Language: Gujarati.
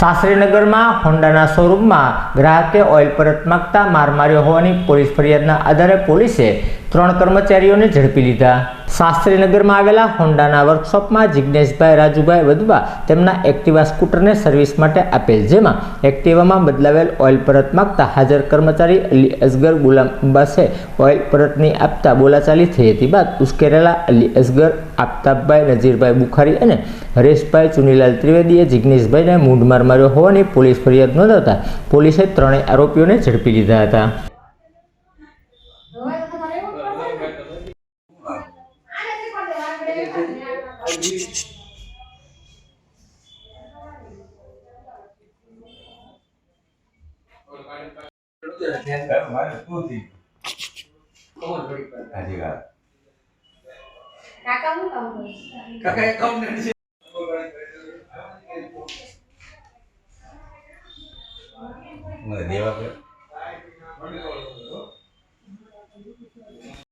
શાસ્ત્રીનગરમાં હોન્ડાના શોરૂમમાં ગ્રાહકે ઓઇલ પરત માગતા માર માર્યો હોવાની પોલીસ ફરિયાદના આધારે પોલીસે ત્રણ કર્મચારીઓને ઝડપી લીધા. શાસ્ત્રીનગરમાં આવેલા હોન્ડાના વર્કશોપમાં જિજ્ઞેશભાઈ રાજુભાઈ વધવા તેમના એક્ટિવા સ્કૂટરને સર્વિસ માટે આપેલ, જેમાં એક્ટિવામાં બદલાવેલ ઓઇલ પરત માગતા હાજર કર્મચારી અલી અસગર ગુલામ અબ્બાસે ઓઇલ પરતની આપતા બોલાચાલી થઈ હતી બાદ ઉશ્કેરેલા અલી અસગર આફતાબભાઈ નજીરભાઈ બુખારી અને હરેશભાઈ ચુનીલાલ ત્રિવેદીએ જિજ્ઞેશભાઈને મૂંઢમાર માર્યો હોવાની પોલીસ ફરિયાદ નોંધાતા પોલીસે ત્રણેય આરોપીઓને ઝડપી લીધા હતા. કાકા હું કામ કરું કાકા એકાઉન્ટ છે મને દેવા પડે.